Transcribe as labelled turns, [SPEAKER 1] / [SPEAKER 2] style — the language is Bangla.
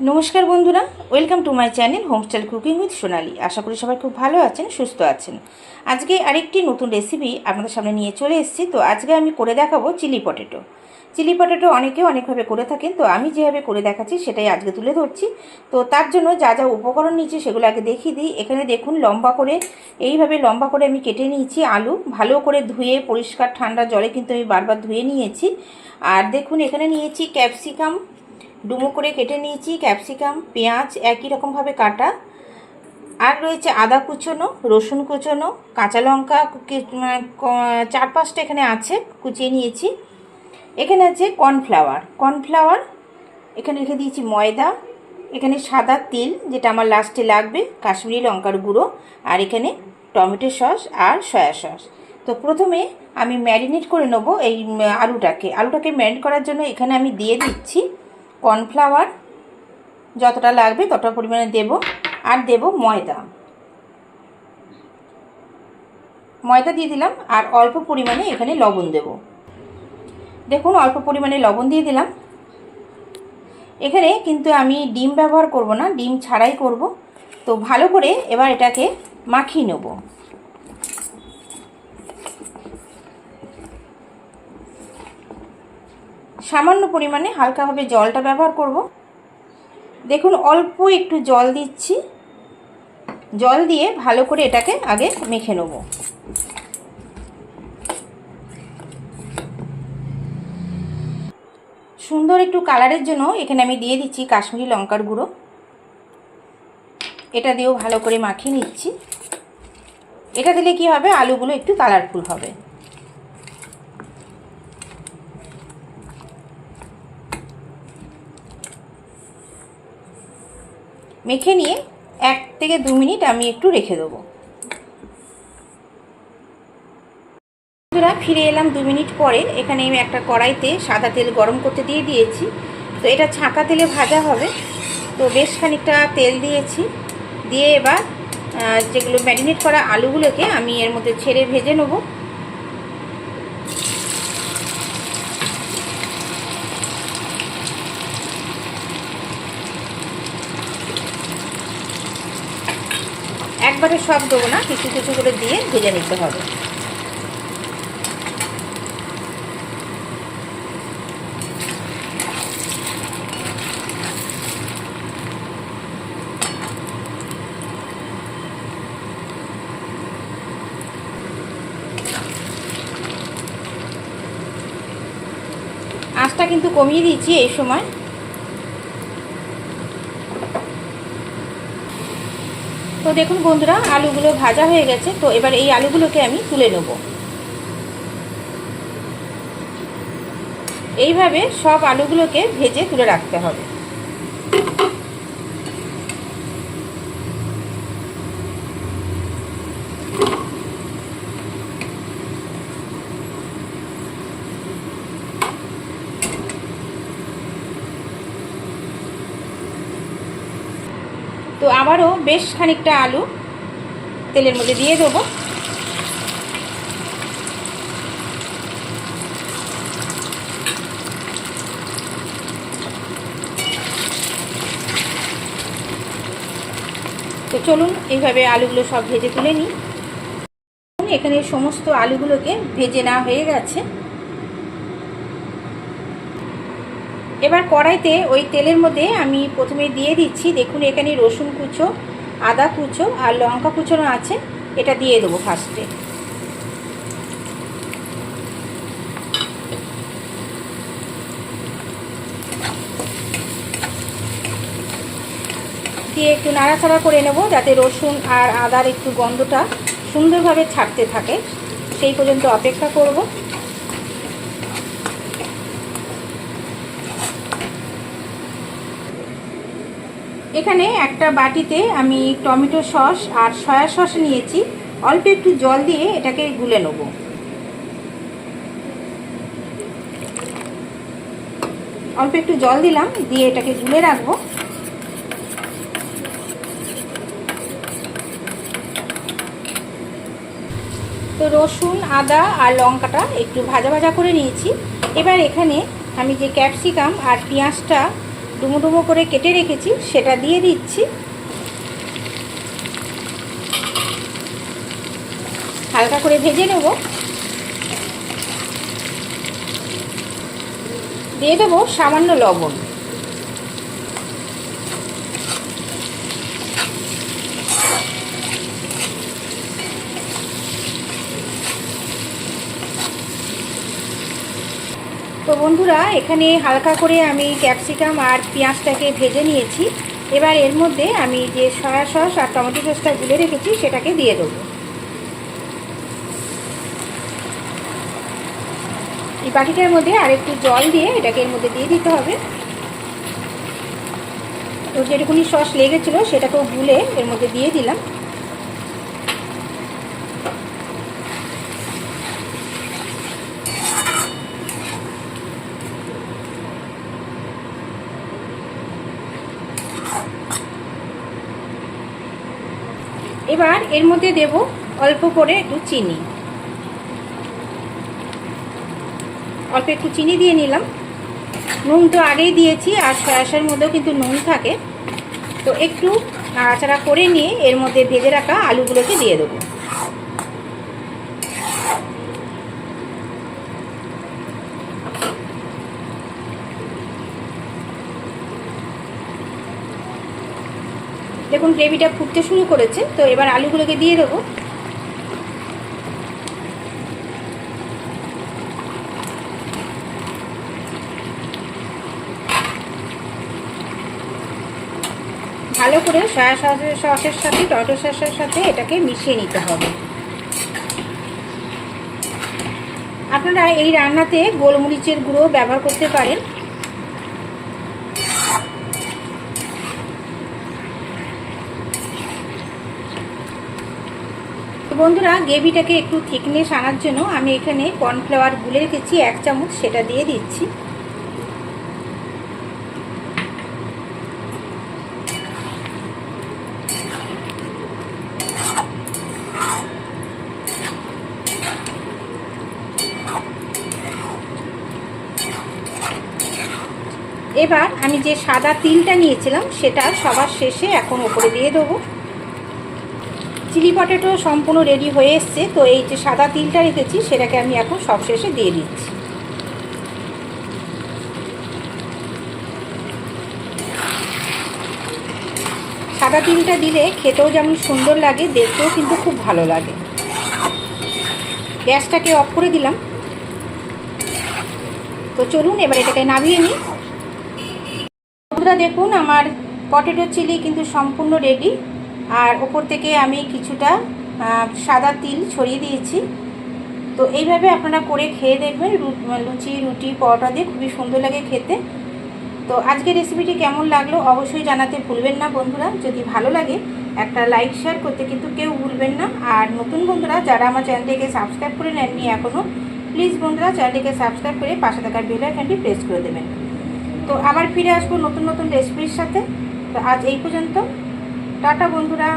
[SPEAKER 1] নমস্কার বন্ধুরা welcome to my channel homestyle cooking with Sonali আশা করি সবাই খুব ভালো আছেন, সুস্থ আছেন। আজকে আরেকটি নতুন রেসিপি আপনাদের সামনে নিয়ে চলে এসেছি। তো আজকে আমি করে দেখাবো চিলি পটেটো চিলি পটেটো অনেকে অনেকভাবে করে থাকেন, তো আমি যেভাবে করে দেখাচ্ছি সেটাই আজকে তুলে ধরছি। তো তার জন্য যা যা উপকরণ নিয়েছি সেগুলো আগে দেখিয়ে দিই। এখানে দেখুন, লম্বা করে, এইভাবে লম্বা করে আমি কেটে নিয়েছি আলু। ভালো করে ধুয়ে, পরিষ্কার ঠান্ডা জলে কিন্তু আমি বারবার ধুয়ে নিয়েছি। আর দেখুন, এখানে নিয়েছি ক্যাপসিকাম ডুমো করে কেটে নিয়েছি, ক্যাপসিকাম, পেঁয়াজ, একই রকমভাবে কাটা। আর রয়েছে আদা কুচোনো, রসুন কুচোনো, কাঁচা লঙ্কা মানে চার পাঁচটা এখানে আছে, কুচিয়ে নিয়েছি। এখানে আছে কর্নফ্লাওয়ার। কর্নফ্লাওয়ার, এখানে রেখে দিয়েছি ময়দা, এখানে সাদা তিল, যেটা আমার লাস্টে লাগবে, কাশ্মীরি লঙ্কার গুঁড়ো, আর এখানে টমেটো সস আর সয়া সস। তো প্রথমে আমি ম্যারিনেট করে নেব এই আলুটাকে। আলুটাকে ম্যারিনেট করার জন্য এখানে আমি দিয়ে দিচ্ছি কর্নফ্লাওয়ার যতটা লাগবে ততটা পরিমাণে দেব আর দেব ময়দা। ময়দা দিয়ে দিলাম আর অল্প পরিমাণে এখানে লবণ দেব। দেখুন, অল্প পরিমাণে লবণ দিয়ে দিলাম। এখানে কিন্তু আমি ডিম ব্যবহার করব না, ডিম ছাড়াই করব। তো ভালো করে এবার এটাকে মাখিয়ে নেব। সামান্য পরিমাণে হালকাভাবে জলটা ব্যবহার করব। দেখুন, অল্প একটু জল দিচ্ছি। জল দিয়ে ভালো করে এটাকে আগে মেখে নেব। সুন্দর একটু কালারের জন্য এখানে আমি দিয়ে দিচ্ছি কাশ্মীরি লঙ্কার গুঁড়ো। এটা দিয়েও ভালো করে মাখিয়ে নিচ্ছি। এটা দিলে কি হবে? আলুগুলো একটু কালারফুল হবে। মেখে নিয়ে এক থেকে দু মিনিট আমি একটু রেখে দেবো। বন্ধুরা, ফিরে এলাম দু মিনিট পরে। এখানে আমি একটা কড়াইতে সাদা তেল গরম করতে দিয়ে দিয়েছি। তো এটা ছাঁকা তেলে ভাজা হবে। তো বেশ খানিকটা তেল দিয়েছি। দিয়ে এবার যেগুলো ম্যারিনেট করা আলুগুলোকে আমি এর মধ্যে ছেড়ে ভেজে নেব। একবারে সব দেবো না, কিছু কিছু করে দিয়ে ভেজে নিতে হবে। আঁচটা কিন্তু কমিয়ে দিয়েছি এই সময়। তো দেখুন বন্ধুরা, আলুগুলো ভাজা হয়ে গেছে, তো এবার এই আলুগুলোকে আমি তুলে নেব। এইভাবে সব আলুগুলোকে ভেজে তুলে রাখতে হবে। তো আবারও বেশ খানিকটা আলু তেলের মধ্যে দিয়ে দেবো। তো চলুন, এইভাবে আলুগুলো সব ভেজে তুলে নিই। এখানে সমস্ত আলুগুলোকে ভেজে না হয়ে গেছে। এবার কড়াইতে ওই তেলের মধ্যে আমি প্রথমে দিয়ে দিচ্ছি, দেখুন এখানে রসুন কুচো, আদা কুচো আর লঙ্কা কুচোনো আছে, এটা দিয়ে দেবো ফার্স্টে। দিয়ে একটু নাড়াচাড়া করে নেব, যাতে রসুন আর আদার একটু গন্ধটা সুন্দরভাবে ছাড়তে থাকে। সেই পর্যন্ত অপেক্ষা করব। এখানে একটা বাটিতে আমি টমেটো সস আর সয়া সস নিয়েছি। অল্প একটু জল দিয়ে এটাকে গুলে নেব। অল্প একটু জল দিলাম, দিয়ে এটাকে গুলে রাখব। তো রসুন, আদা আর লঙ্কাটা একটু ভাজা ভাজা করে নিয়েছি। এবার এখানে আমি যে ক্যাপসিকাম আর পেঁয়াজটা ডুমো ডুমো করে কেটে রেখেছি, সেটা দিয়ে দিচ্ছি। হালকা করে ভেজে নেব। দিয়ে দেবো সামান্য লবণ তো বন্ধুরা, এখানে হালকা করে আমি ক্যাপসিকাম আর পেঁয়াজটাকে ভেজে নিয়েছি। এবার এর মধ্যে আমি যে সয়া সস আর টমেটো সসটা গুলে রেখেছি, সেটাকে দিয়ে দেবো। এই বাটিটার মধ্যে আর একটু জল দিয়ে এটাকে এর মধ্যে দিয়ে দিতে হবে। তো যেটুকুনি সস লেগেছিলো, সেটাকেও গুলে এর মধ্যে দিয়ে দিলাম। এবার এর মধ্যে দেব অল্প করে একটু চিনি। অল্প একটু চিনি দিয়ে নিলাম। নুন তো আগেই দিয়েছি, আর সয়াসার মধ্যেও কিন্তু নুন থাকে। তো একটু নাড়াচাড়া করে নিয়ে এর মধ্যে ভেজে রাখা আলুগুলোকে দিয়ে দেবো। দেখুন, গ্রেভিটা ফুটতে শুরু করেছে, তো এবার আলুগুলোকে দিয়ে দেবো। ভালো করে সয়া সসের সাথে, টমেটো সসের সাথে এটাকে মিশিয়ে নিতে হবে। আপনারা এই রান্নাতে গোলমরিচের গুঁড়ো ব্যবহার করতে পারেন। বন্ধুরা, গ্রেভিটাকে একটু থিকনেস আনার জন্য আমি এখানে কর্নফ্লাওয়ার গুলে রেখেছি, এক চামচ সেটা দিয়ে দিচ্ছি। এবার আমি যে সাদা তিলটা নিয়েছিলাম, সেটা সবার শেষে এখন ওপরে দিয়ে দেবো। চিলি পটেটো সম্পূর্ণ রেডি হয়ে এসছে, তো এই যে সাদা তিলটা রেখেছি, সেটাকে আমি এখন সব শেষে দিয়ে দিচ্ছি। সাদা তিলটা দিলে খেতেও যেমন সুন্দর লাগে, দেখতেও কিন্তু খুব ভালো লাগে। গ্যাসটাকে অফ করে দিলাম। তো চলুন, এবার এটাকে নামিয়ে নিই। বন্ধুরা, দেখুন, আমার পটেটো চিলি কিন্তু সম্পূর্ণ রেডি আর ওপর থেকে আমি কিছুটা সাদা তিল ছড়িয়ে দিয়েছি। তো এইভাবে আপনারা করে খেয়ে দেখবেন লুচি, রুটি, পরোটা দিয়ে খুবই সুন্দর লাগে খেতে। তো আজকের রেসিপিটি কেমন লাগল অবশ্যই জানাতে ভুলবেন না বন্ধুরা। যদি ভালো লাগে, একটা লাইক শেয়ার করতে কিন্তু কেউ ভুলবেন না। আর নতুন বন্ধুরা, যারা আমার চ্যানেলটিকে সাবস্ক্রাইব করে নেননি এখনও প্লিজ বন্ধুরা চ্যানেলটিকে সাবস্ক্রাইব করে পাশে থাকার বেল আইকনটি প্রেস করে দেবেন। তো আবার ফিরে আসব নতুন নতুন রেসিপির সাথে। তো আজ এই পর্যন্ত। টাটা বন্ধুরা।